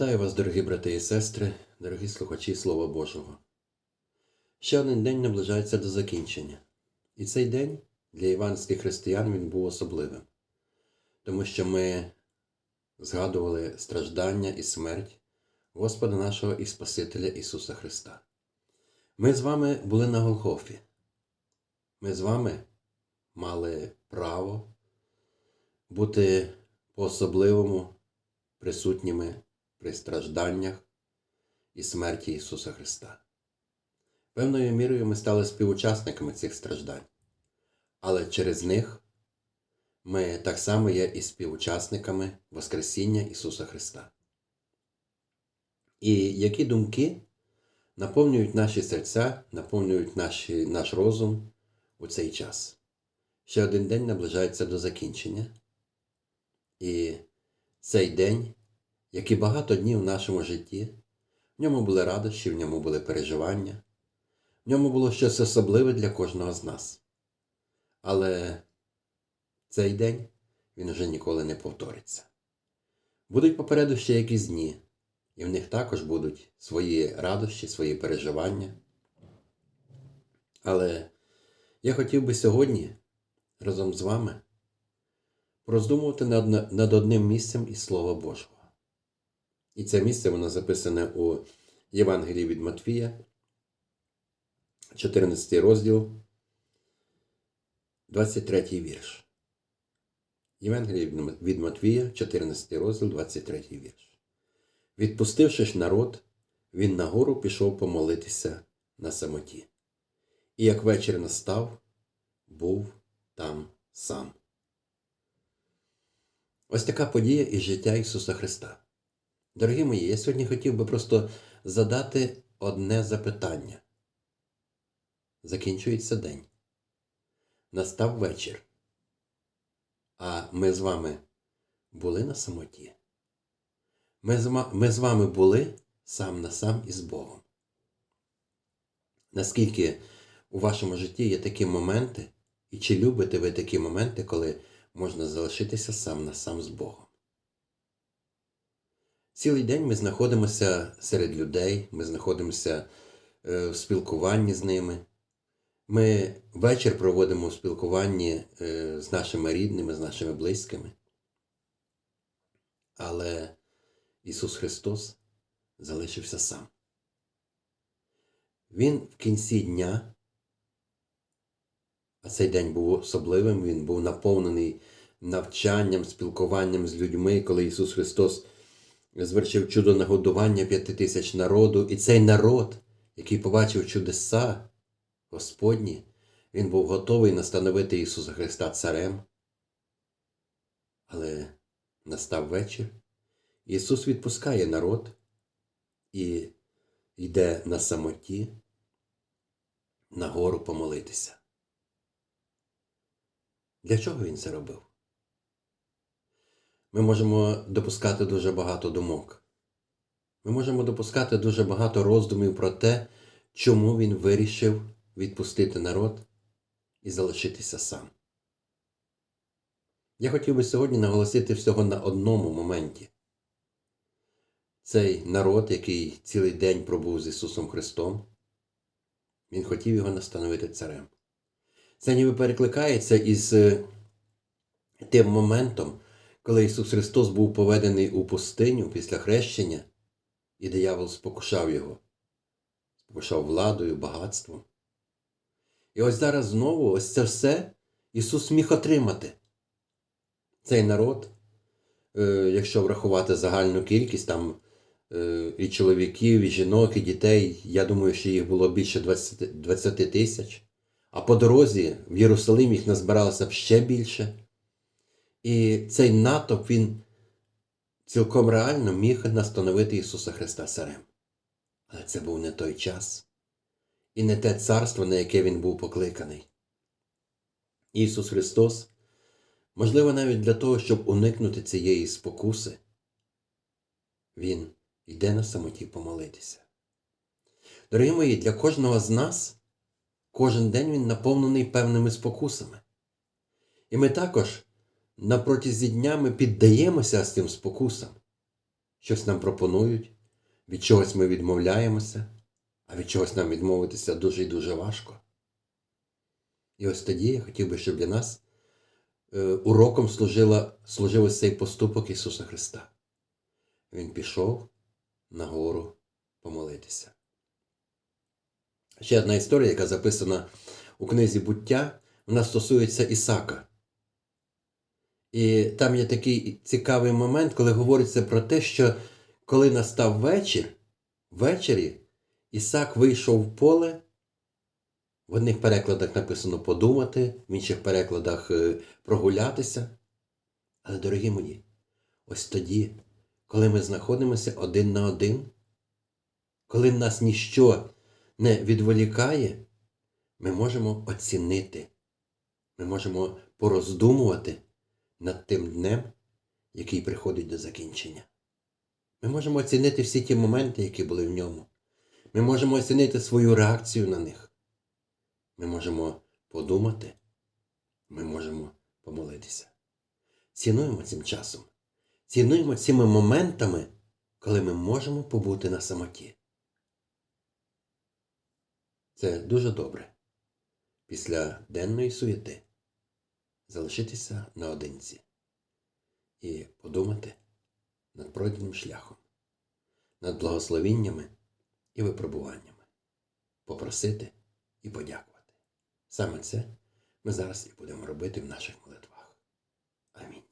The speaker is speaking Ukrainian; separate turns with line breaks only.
Вітаю вас, дорогі брати і сестри, дорогі слухачі Слова Божого. Ще один день наближається до закінчення. І цей день для іванських християн він був особливим, тому що ми згадували страждання і смерть Господа нашого і Спасителя Ісуса Христа. Ми з вами були на Голгофі. Ми з вами мали право бути по-особливому присутніми при стражданнях і смерті Ісуса Христа. Певною мірою ми стали співучасниками цих страждань, але через них ми так само є і співучасниками Воскресіння Ісуса Христа. І які думки наповнюють наші серця, наповнюють наші, наш розум у цей час. Ще один день наближається до закінчення. І цей день як і багато днів в нашому житті, в ньому були радощі, в ньому були переживання, в ньому було щось особливе для кожного з нас. Але цей день він вже ніколи не повториться. Будуть попереду ще якісь дні, і в них також будуть свої радощі, свої переживання. Але я хотів би сьогодні разом з вами роздумувати над, одним місцем із Слова Божого. І це місце воно записане у Євангелії від Матвія, 14 розділ, 23 вірш. Євангеліє від Матвія, 14 розділ, 23 вірш. Відпустивши ж народ, він нагору пішов помолитися на самоті. І як вечір настав, був там сам. Ось така подія із життя Ісуса Христа. Дорогі мої, я сьогодні хотів би просто задати одне запитання. Закінчується день. Настав вечір. А ми з вами були на самоті. Ми ми з вами були сам на сам із Богом. Наскільки у вашому житті є такі моменти, і чи любите ви такі моменти, коли можна залишитися сам на сам з Богом? Цілий день ми знаходимося серед людей, ми знаходимося е, в спілкуванні з ними. Ми вечір проводимо в спілкуванні е, з нашими рідними, з нашими близькими. Але Ісус Христос залишився сам. Він в кінці дня, а цей день був особливим, він був наповнений навчанням, спілкуванням з людьми, коли Ісус Христос звершив чудо нагодування п'яти тисяч народу, і цей народ, який побачив чудеса Господні, він був готовий настановити Ісуса Христа Царем. Але настав вечір, Ісус відпускає народ і йде на самоті на гору помолитися. Для чого він це робив? Ми можемо допускати дуже багато думок. Ми можемо допускати дуже багато роздумів про те, чому він вирішив відпустити народ і залишитися сам. Я хотів би сьогодні наголосити всього на одному моменті. Цей народ, який цілий день пробув з Ісусом Христом, Він хотів його настановити царем. Це ніби перекликається із тим моментом, коли Ісус Христос був поведений у пустиню після хрещення, і диявол спокушав Його, спокушав владою, багатством. І ось зараз знову ось це все Ісус міг отримати. Цей народ, е, якщо врахувати загальну кількість там е, і чоловіків, і жінок, і дітей, я думаю, що їх було більше 20, 20 тисяч. А по дорозі в Єрусалим їх назбиралося б ще більше. І цей натовп він цілком реально міг настановити Ісуса Христа царем. Але це був не той час і не те царство, на яке Він був покликаний. Ісус Христос, можливо, навіть для того, щоб уникнути цієї спокуси, Він йде на самоті помолитися. Дорогі мої, для кожного з нас кожен день він наповнений певними спокусами. І ми також на протязі дня ми піддаємося з цим спокусам. щось нам пропонують, від чогось ми відмовляємося, а від чогось нам відмовитися дуже і дуже важко. І ось тоді я хотів би, щоб для нас е, уроком служила, служив цей поступок Ісуса Христа. Він пішов на гору помолитися. Ще одна історія, яка записана у книзі буття, вона стосується Ісака. І там є такий цікавий момент, коли говориться про те, що коли настав вечір, ввечері Ісак вийшов в поле. В одних перекладах написано подумати, в інших перекладах е, прогулятися. Але, дорогі мої, ось тоді, коли ми знаходимося один на один, коли нас ніщо не відволікає, ми можемо оцінити, ми можемо пороздумувати над тим днем, який приходить до закінчення. Ми можемо оцінити всі ті моменти, які були в ньому. Ми можемо оцінити свою реакцію на них. Ми можемо подумати, ми можемо помолитися. Цінуємо цим часом, цінуємо цими моментами, коли ми можемо побути на самоті. Це дуже добре після денної суєти залишитися наодинці і подумати над пройденим шляхом, над благословіннями і випробуваннями, попросити і подякувати. Саме це ми зараз і будемо робити в наших молитвах. Амінь.